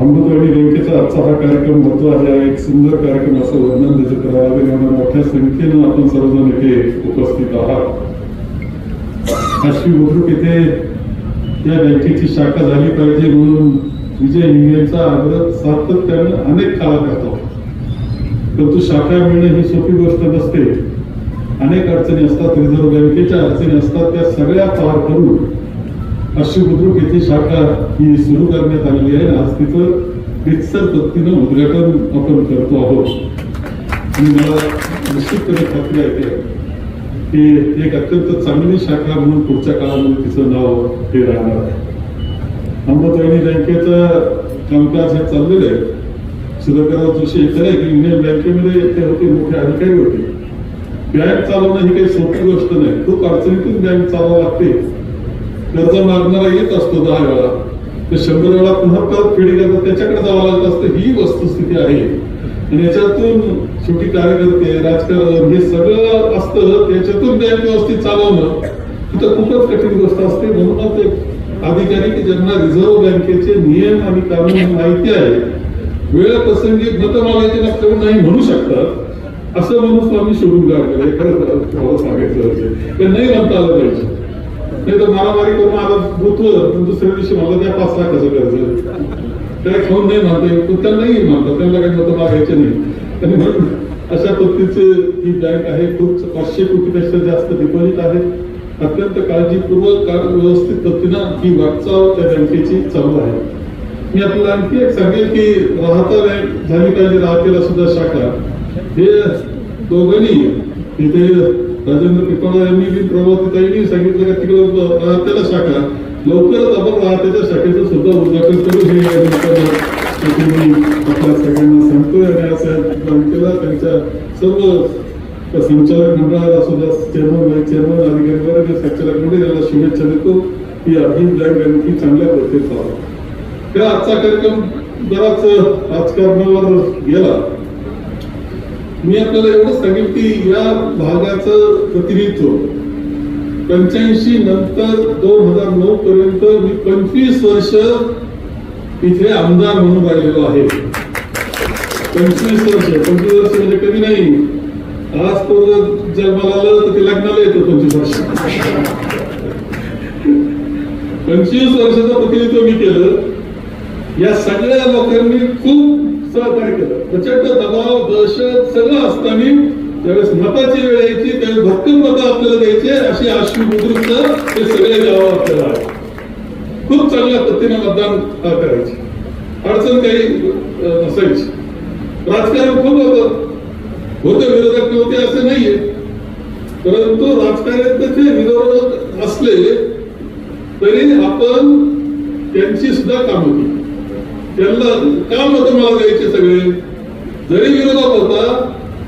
अमृतवाणी बँकेचा आजचा हा कार्यक्रम महत्त्वाचा आहे एक सुंदर कार्यक्रम असं वर्णन त्याचं करावं लागेल मोठ्या संख्येनं आपण सर्वजण इथे उपस्थित आहात. अशी बुद्रुक इथे या बँकेची शाखा झाली पाहिजे म्हणून विजय हिंगेचा आग्रह सातत्यानं अनेक काळात करतो. परंतु शाखा मिळणं ही सोपी गोष्ट नसते. अनेक अडचणी असतात. रिझर्व्ह बँकेच्या अडचणी असतात. त्या सगळ्या पार करून अशी बुद्रुक येथे शाखा ही सुरू करण्यात आलेली आहे. आज तिचं रितसर पद्धतीनं उद्घाटन आपण करतो आहोत. आणि मला निश्चितपणे खात्री आहे की एक अत्यंत चांगली शाखा म्हणून पुढच्या काळामध्ये तिचं नाव हे राहणार आहे. अमृतवाहिनी बँकेचं कामकाज हे चाललेलं आहे. सुधाकरराव जोशी हे आहे की युनियन बँकेमध्ये ते होते मोठे अधिकारी होते. बँक चालवणं ही काही सोपी गोष्ट नाही. खूप अडचणीतून बँक चालवावं लागते. कर्ज मागणारा येत असतो दहा वेळा. तर शंभर वेळा पुन्हा परत फेडी करतात त्याच्याकडे जावं लागत असतं. ही वस्तुस्थिती आहे. आणि याच्यातून शेवटी कार्यकर्ते राजकारण हे सगळं असतं. त्याच्यातून बँक व्यवस्थित चालवणं तर खूपच कठीण गोष्ट असते. म्हणूनच एक अधिकारी की ज्यांना रिझर्व्ह बँकेचे नियम आणि कानून माहिती आहे वेळ प्रसंगी मत मागायचे नाही म्हणू शकतात. असं म्हणून स्वामी शोधून काढलं खरं तुम्हाला सांगायचं नाही म्हणता आलं पाहिजे. नाही तर मारामारी करून मला गुतवलं पण दुसऱ्या दिवशी मला त्या पाच लाखाचं कर्ज त्याला खाऊन नाही म्हणते येईल नाही म्हणतात त्यांना काही मतं मागायचे नाही. म्हणून अशा पद्धतीचे ही बँक आहे खूप पाचशे कोटीपेक्षा जास्त डिपॉझिट आहे अत्यंत काळजीपूर्वक व्यवस्थित पद्धतीनं ही वाटचाल त्या बँकेची चालू आहे. मी आपल्याला आणखी एक सांगेल की राहता बँक झाली पाहिजे राहतेला सुद्धा शाखा. हे दोघांनी इथे राजेंद्र पिपाळा यांनी मी प्रभावतीताईंनी सांगितलं का तिकडे राहत्याला शाखा लवकरच आपण राहत्याच्या शाखेचं सुद्धा उद्घाटन करू. हे आपल्या सगळ्यांना सांगतोय. आणि असं बँकेला त्यांच्या सर्व संचालक मंडळाला सुद्धा चेअरमन व्हाईस चेअरमन अधिकारी वर्ग संचालक मंडळ याला शुभेच्छा देतो. की अभिन बँक आणखी चांगल्या पद्धतीत व्हावा तेव्हा आजचा कार्यक्रम बराच राजकारणावर गेला. मी आपल्याला एवढंच सांगेन की या भागाचं प्रतिनिधित्व पंच्याऐंशी नंतर दोन हजार नऊ पर्यंत मी पंचवीस वर्ष इथे आमदार म्हणून राहिलेलो आहे. पंचवीस वर्ष पंचवीस वर्ष म्हणजे कमी नाही. आज तो जन्माला आलं तर ते लग्नाला येतो पंचवीस वर्ष. पंचवीस वर्षाचं प्रतिनिधित्व मी केलं. या सगळ्या लोकांना प्रचंड दबाव दहशत सगळं असताना त्यावेळेस मताची वेळ यायची त्यावेळेस भक्कम मत आपल्याला द्यायचे अशी आश्वी बुद्रुक ते सगळे गाव आपल्याला खूप चांगल्या पद्धतीने मतदान करायचे. अडचण काही नसायची. राजकारण खूप होतं. होते विरोधक नव्हते असं नाहीये. परंतु राजकारणाचे विरोधक असले तरी आपण त्यांची सुद्धा कामं केली. त्यांना का होतं मला द्यायचे सगळे? जरी विरोधात होता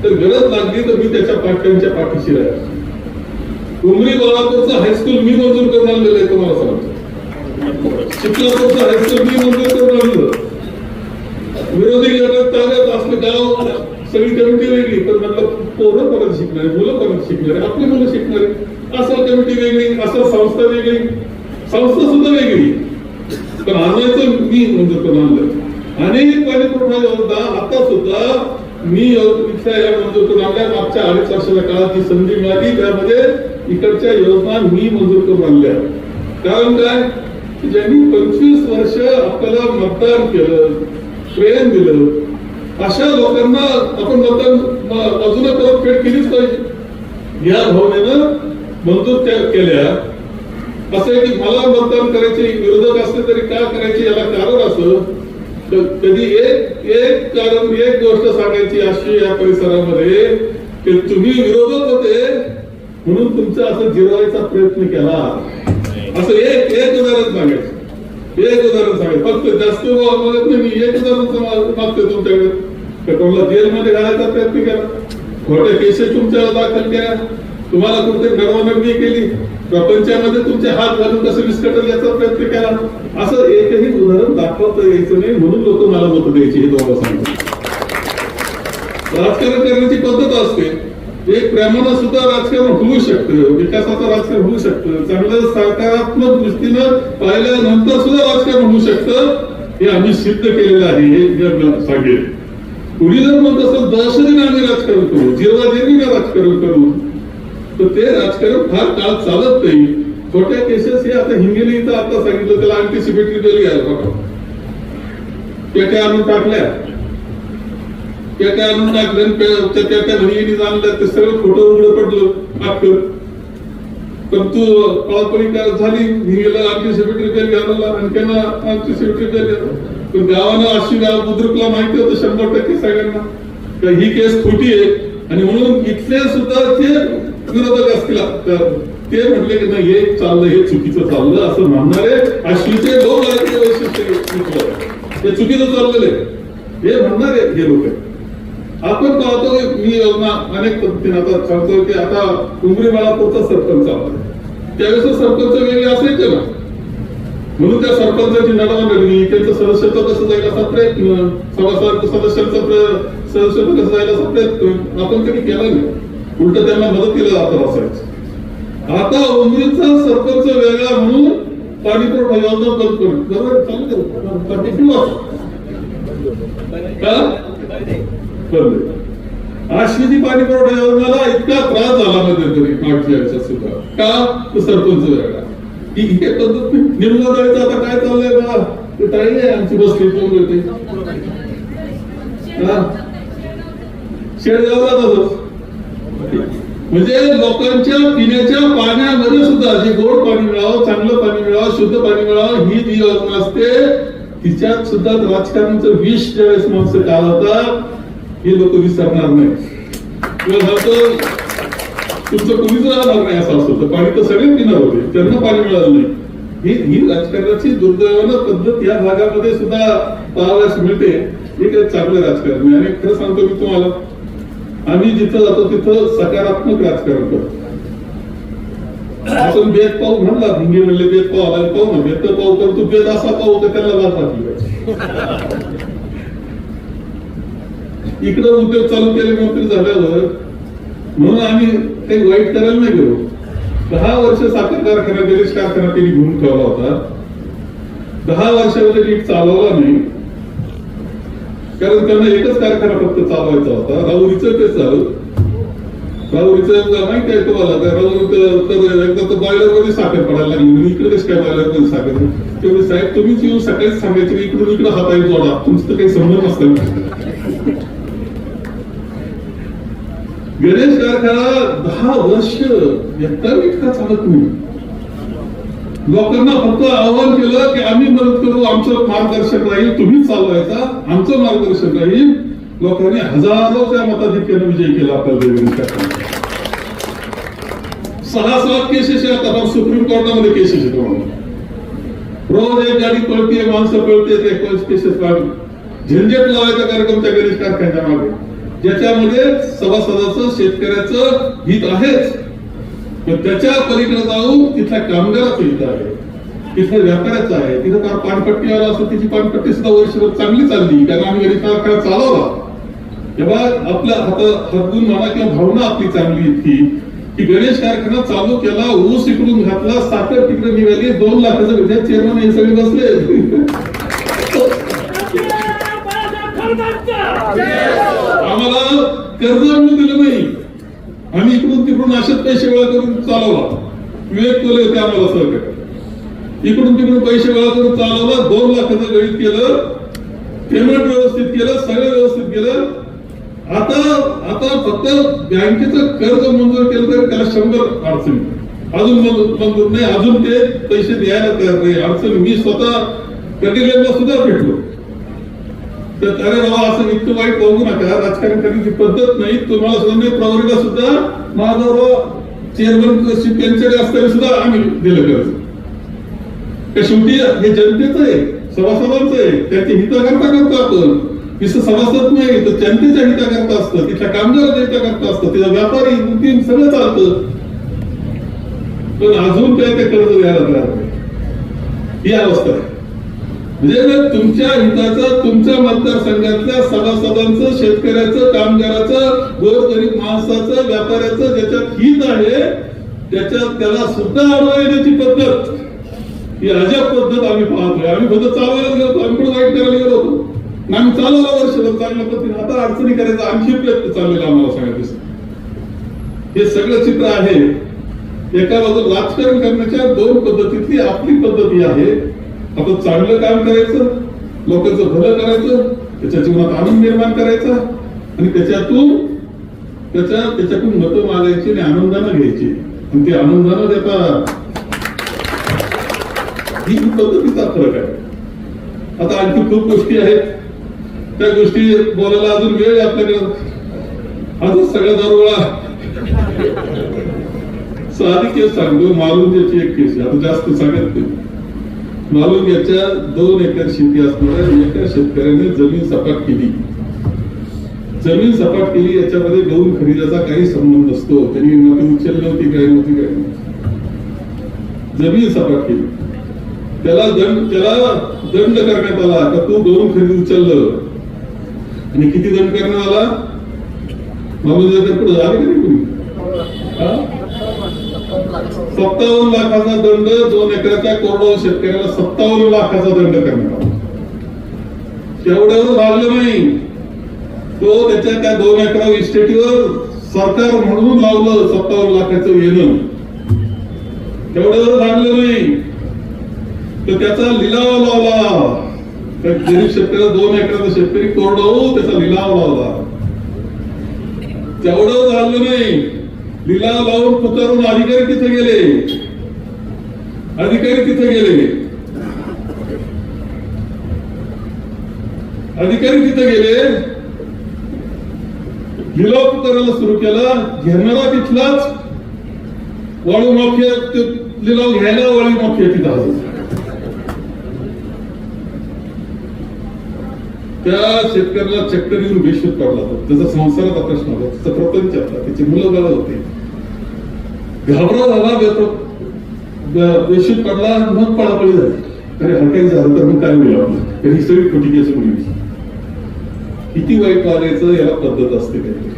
तर गरज लागली तर मी त्याच्या पाठ्यांच्या पाठीशी राहायचो उमरी बाळापूरचं हायस्कूल मी मंजूर करून आणलेलं आहे तुम्हाला सांगतो. शिकलापूरचं हायस्कूल मी मंजूर करून आणलं विरोधी गटात ताब्यात असले गाव सगळी कमिटी वेगळी पण म्हटलं पोरं परत शिकणारे मुलं परत शिकणारे आपली मुलं शिकणारे असं कमिटी वेगळी असं संस्था वेगळी संस्था सुद्धा वेगळी. पण आणायचं मी मंजूर करून आणलं अनेक पाणी योजना आता सुद्धा मी इथल्या या मंजूर करून आणल्या. मागच्या अडीच वर्षाच्या काळात जी संधी मिळाली. त्यामध्ये इकडच्या योजना मी मंजूर करून आणल्या. कारण काय? ज्यांनी पंचवीस वर्ष आपल्याला मतदान केलं प्रेम दिलं अशा लोकांना आपण मतदान अजून परतफेड केलीच पाहिजे. या भावनेनं मंजूर त्या केल्या. असं आहे की मला मतदान करायचे विरोधक असले तरी का करायचे याला कारण असं कधी एक एक कारण एक गोष्ट सांगायची अशी या परिसरामध्ये की तुम्ही विरोधक होते म्हणून तुमचा असं जिरवायचा प्रयत्न केला. असं एक एक उदाहरण सांगायचं. एक उदाहरण सांगायचं. फक्त जास्त बघत नाही मी एक उदाहरण मागतोय तुमच्याकडे. तर कोणाला जेलमध्ये घालायचा प्रयत्न केला? खोटे केसेस तुमच्यावर दाखल केला तुम्हाला कुठे नरवनरणी केली? प्रपंचामध्ये तुमचे हात घालून कसं विस्कटल याचा प्रयत्न केला? असं एकही उदाहरण दाखवता यायचं नाही म्हणून लोक मला मत द्यायची हे तुम्हाला सांगतो. राजकारण करण्याची पद्धत असते. एक प्रेमानं सुद्धा राजकारण होऊ शकतं विकासाचं राजकारण होऊ शकतं चांगलं सकारात्मक दृष्टीनं पाहिल्यानंतर सुद्धा राजकारण होऊ शकतं हे आम्ही सिद्ध केलेलं आहे हे सांगेल कुणी जर म्हणत असेल दहशतीने आम्ही राजकारण करू जिरवाजेरीने राजकारण करू तर ते राजकारण फार काळ चालत नाही छोट्या केसेस हे आता हिंगेली इथं आता सांगितलं त्याला अँटीसिपेटरी बेल घ्यायला बघा. पेट्या आणून टाकल्या. पेट्या आणून टाकल्या त्या पेट्या घरी आणल्या. ते सगळं खोटं उघडं पडलं आपलं पण तू पळापळी काय झाली? हिंगेला अँटीसिपेटरी बेल घ्यायला आणि अँटीसिपेटरी बेल घ्यायला पण गावानं अशी गाव बुद्रुकला माहिती होतं शंभर टक्के सगळ्यांना. ही केस खोटी आहे. आणि म्हणून इथले सुद्धा ते विरोधक असतील. तर ते म्हटले की नाही हे चाललं हे चुकीचं चाललं असं म्हणणारे अश्विचे लोक आहेत वैशिष्ट्य इथलं. हे चुकीचं चाललेलं आहे. हे म्हणणारे हे लोक आहेत. आपण पाहतो मी योजना अनेक पद्धतीने आता सांगतो की आता उमरी बाळापूरचा सरपंच आला. त्यावेळेस सरपंच वेगळे असायचे ना. म्हणून त्या सरपंचाची नडवणणी त्यांचं सदस्यत्व कसं जाईल असा प्रयत्न सभासद सदस्यांचा सदस्यत्व कसं जाईल असा प्रयत्न आपण कधी केला नाही. उलट त्यांना मदत मदतीला जातं असायचं आता उमरीचा सरपंच वेगळा म्हणून पाणी पुरवठा योजना बंद करून बरोबर? चालू कंटिन्यू का? बंद पाणी पुरवठा योजनेला इतका त्रास झाला मध्ये तरी मागच्या वेळेच्या सुद्धा. का? तो सरपंच वेगळा. ही ही पद्धत नाही. निर्मला जायचं आता काय चाललंय बा? ते ताई आहे आमची बसली कोण होते शेळगावला तसंच म्हणजे लोकांच्या पिण्याच्या पाण्यामध्ये सुद्धा जे गोड पाणी मिळावं चांगलं पाणी मिळावं शुद्ध पाणी मिळावं ही जी योजना असते तिच्यात सुद्धा राजकारणाचं विष ज्यावेळेस माणसं होता हे लोक विसरणार नाही तुमचं कुणीच राहणार नाही असं असतं पाणी तर सगळे पिणार होते त्यांना पाणी मिळालं नाही. ही ही राजकारणाची दुर्दैवानं पद्धत या भागामध्ये सुद्धा पाहावयास मिळते. हे काही चांगलं राजकारण आणि खरं सांगतो मी तुम्हाला आम्ही जिथं जातो तिथं सकारात्मक राजकारण करतो. आपण बेत पाऊ म्हणला हिंगे म्हणले बेद पाहू आला पाहू ना बेत तर पाहू तू बेद असा पाहू तर त्याला लाच वाटली इकडं उद्योग चालू केले मंत्री झाल्यावर म्हणून आम्ही काही वाईट करायला नाही गेलो. दहा वर्ष साखर कारखाना गणेश कारखाना त्यांनी घेऊन ठेवला होता. दहा वर्षामध्ये नीट चालवला नाही. कारण त्यांना एकच कारखाना फक्त चालवायचा होता. राहुरीचं ते चालू राहुरीचं माहिती आहे तुम्हाला त्या राहुरीचं तर एकदा तर बॉयलरमध्ये साखर पडायला लागली. म्हणजे इकडे कशी काय बॉयलरमध्ये साखर तेवढे साहेब तुम्हीच येऊन सकाळीच सांगायचे इकडून इकडे हाताने जोडा. तुमचं तर काही संबंध नसतं. गणेश कारखाना दहा वर्ष व्यक्ता इतका चालत नाही. लोकांना फक्त आवाहन केलं की आम्ही मदत करू आमचं मार्गदर्शक राहील तुम्ही चालवायचा आमचं मार्गदर्शक राहील. लोकांनी हजारो त्या मताधिक्याने विजय केला आपल्या देवेंद्र कारखान्याचा. सहा सात केसेस आता सुप्रीम कोर्टामध्ये केसेस आहेत रोज एक गाडी पळते माणसं पळते ते केसेस झंझट लावायचा कार्यक्रम त्या गणेश कारखान्याच्या मागे ज्याच्यामध्ये सभासदाचं शेतकऱ्याचं हित आहेच. पण त्याच्या पलीकडे जाऊन तिथल्या कामगाराचं हित आहे. तिथल्या व्यापाऱ्याचं आहे. तिथं फार पानपट्टीवाला असतो तिची पानपट्टी सुद्धा वर्षभर चांगली चालली. कारण आम्ही गणेश कारखाना चालवला. तेव्हा आपल्या हात हातून म्हणा किंवा भावना आपली चांगली इतकी की गणेश कारखाना चालू केला ऊस इकडून घातला साखर तिकडे निघाली दोन लाखाचं विद्यार्थी चेअरमन हे सगळे बसले. आम्हाला कर्ज आणून दिलं नाही. आम्ही इकडून तिकडून असेच पैसे गोळा करून चालवला. विवेक कोले होते आम्हाला सहकार्य इकडून तिकडून पैसे गोळा करून चालवला दोन लाखाचं गणित केलं पेमेंट व्यवस्थित केलं सगळं व्यवस्थित केलं. आता आता फक्त बँकेचं कर्ज मंजूर केलं तर त्याला शंभर अडचणी. अजून मंजूर नाही अजून ते पैसे द्यायला तयार नाही. अडचण मी स्वतः कटिलेला सुद्धा भेटलो. तर अरे बाबा असं इतकं वाईट बघू नका. राजकारण करण्याची पद्धत नाही. तुम्हाला सुद्धा प्रवर्ग सुद्धा माझा चेअरमन त्यांच्याकडे असताना सुद्धा आम्ही दिलं गरज. शेवटी हे जनतेचं आहे सभासदांचं आहे. त्याची हिताकरता करतो आपण. तिथं सभासद नाही तर जनतेच्या हिताकरता असतं तिथल्या कामगाराच्या हिताकरता असतं तिथं व्यापारी उद्यम सगळं चालतं. पण अजून काय ते कर्ज द्यायला तयार नाही ही अवस्था आहे. म्हणजे जर तुमच्या हिताचं तुमच्या मतदारसंघातल्या सभासदांचं शेतकऱ्याचं कामगाराचं गोरगरीब माणसाचं व्यापाऱ्याचं ज्याच्यात हित आहे त्याच्यात त्याला सुद्धा अडवण्याची पद्धत. ही अजब पद्धत आम्ही पाहतोय. आम्ही फक्त चालवायला गेलो आम्ही पण वाईट करायला गेलो होतो. आम्ही चालवला वर्षभर चांगल्या पद्धतीने. आता अडचणी करायचा आणखी प्रयत्न चाललेला आम्हाला सगळ्या हे सगळं चित्र आहे. एका बाजूला राजकारण करण्याच्या दोन पद्धतीतली आपली पद्धती आहे. आपण चांगलं काम करायचं लोकांचं भलं करायचं त्याच्या जीवनात आनंद निर्माण करायचा आणि त्याच्यातून त्याच्या त्याच्यातून मतं मागायची आणि आनंदानं घ्यायची. आणि ते आनंदानं देता ही पद्धतीचा फरक आहे. आता आणखी खूप गोष्टी आहेत. त्या गोष्टी बोलायला अजून वेळ आहे आपल्याकडे. अजून सगळ्या दारोळा साधी केस सांगतो त्याची एक केस आहे. आता जास्त सांगत नाही. मालुंग्याच्या दोन एकर शेती असणाऱ्या एका शेतकऱ्याने जमीन सपाट केली. जमीन सपाट केली याच्यामध्ये गहू खरेदीचा काही संबंध नसतो. त्यांनी माती उचलली नव्हती काय नव्हती काय? जमीन सपाट केली. त्याला दंड त्याला दंड करण्यात आला. का तू गहू खरेदी उचललं. आणि किती दंड करण्यात आला? मालुंग्याच्या पुढे आले का नाही कोणी? सत्तावन्न लाखाचा दंड दोन एकराच्या कोरडवाहू शेतकऱ्याला सत्तावन्न लाखाचा दंड करण्यात आला. तेवढ्यावर भागलं नाही. तो त्याच्या त्या दोन एकरा इस्टेटीवर सरकार म्हणून लावलं सत्तावन्न लाखाचं येणं. तेवढ्यावर भागलं नाही. तर त्याचा लिलाव लावला. त्या गरीब शेतकऱ्याला दोन एकराचा शेतकरी कोरडवाहू त्याचा लिलाव लावला. तेवढं झालं नाही. लिलाव लावून पुकारून अधिकारी तिथे गेले. अधिकारी तिथे गेले. अधिकारी तिथे गेले. लिलाव पुकारायला सुरू केला. घेणारा तिथलाच वाळू माफिया लिलाव घ्यायला वाळू माफिया तिथं हजर त्या शेतकऱ्याला चक्कर येऊन बेशुद्ध पडला होता त्याचा संसाराचा प्रश्न होता. त्याचा प्रपंच होता त्याची मुलं बाळ होते. घाबरा झाला बेतो- बेशुद्ध पडला मग पळापळी झाली. अरे हरकाई झालं तर मग काय होईल आपलं? ही सगळी खोटी केस मुली किती वाईट वागायचं याला पद्धत असते काही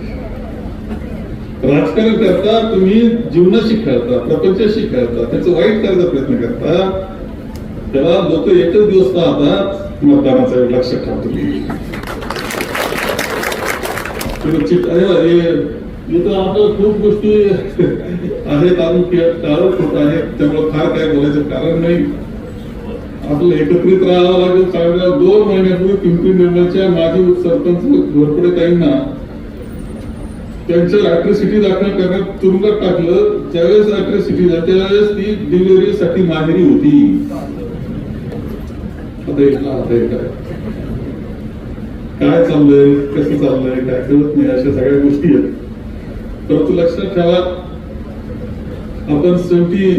राजकारण करता तुम्ही जीवनाशी खेळता प्रपंचाशी खेळता त्याचं वाईट करायचा प्रयत्न करता. त्याला लोक एकच दिवस पाहतात मतदानाचा वेळ लक्षात ठेवा तुम्ही. अरे वा, हे- खूप गोष्टी आहेत अजून कारण खोट आहेत त्यामुळे फार काय बोलायचं कारण नाही. आपलं एकत्रित राहावं लागेल. चांगल्या दोन महिन्यापूर्वी पिंपरी निर्मलच्या माजी सरपंच घोरपडे ताईंना त्यांच्या अॅट्रॉसिटी दाखल करण्यात तुरुंगात टाकलं. ज्यावेळेस अॅट्रॉसिटी त्यावेळेस ती डिलिव्हरीसाठी माहेरी होती. आता आता एक काय चाललंय? कसं चाललंय? काय कळत नाही? अशा सगळ्या गोष्टी आहेत. परंतु लक्षात ठेवा आपण शेवटी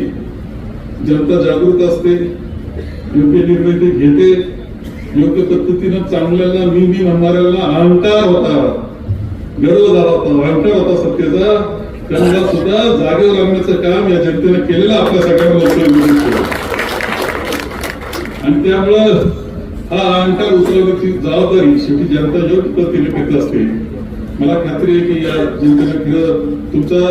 जनता जागृत असते योग्य निर्णय ते घेते योग्य पद्धतीनं चांगल्याला मी मी म्हणणाऱ्याला अहंकार होता. गर्व झाला होता. अहंकार होता सत्तेचा. त्यांना सुद्धा जागेवर आणण्याचं काम या जनतेने केलेलं आपल्या सगळ्यांना आणि त्यामुळं हा अहंकार उचलण्याची जबाबदारी शेवटी जनता योग्य पद्धतीने घेत असते. मला खात्री आहे की या जनतेला खरं तुमचा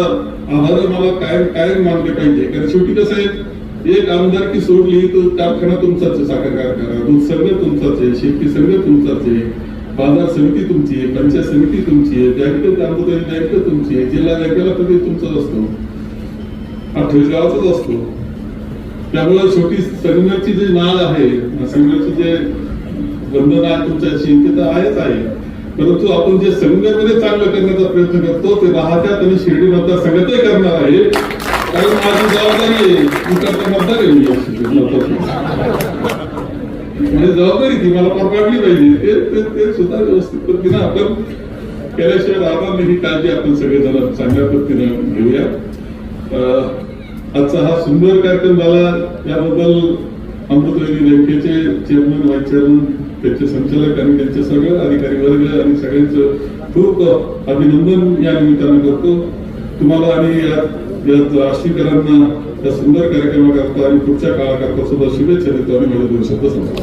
आभार मला कायम कायम मानले पाहिजे? कारण शेवटी कसं आहे एक आमदारकी सोडली तर कारखाना तुमचाच आहे साखर कारखाना दूध सगळं तुमचाच आहे शेती सगळं तुमचाच आहे बाजार समिती तुमची आहे पंचायत समिती तुमची आहे बँक दामोदरी बँक तुमची आहे जिल्हा बँकेला कधी तुमचाच असतो. अठ्ठावीस गावाचाच असतो. त्यामुळे शेवटी संघाची जे नाळ आहे संघाची जे बंधन आहे तुमच्याशी ते तर आहेच आहे. परंतु आपण जे संघामध्ये चांगलं करण्याचा प्रयत्न करतो ते राहत्यात आणि शिर्डी मतदारसंघातही करणार आहे. कारण माझी जबाबदारी आहे मी करता मतदार म्हणजे जबाबदारी ती मला पार पाडली पाहिजे. ते ते- सुद्धा व्यवस्थित पद्धतीनं आपण केल्याशिवाय राहणार नाही ही काळजी आपण सगळेजण चांगल्या पद्धतीनं घेऊया. अं, आजचा हा सुंदर कार्यक्रम झाला. याबद्दल अमृतवेली बँकेचे चेअरमन व्हाईस चेअरमन त्यांचे संचालक आणि त्यांचे सगळे अधिकारी वर्ग आणि सगळ्यांचं खूप अभिनंदन या निमित्तानं करतो. तुम्हाला आणि या या या सुंदर कार्यक्रमाकरता आणि पुढच्या काळाकरता सुद्धा शुभेच्छा देतो आणि माझे दोन शब्द सांगतो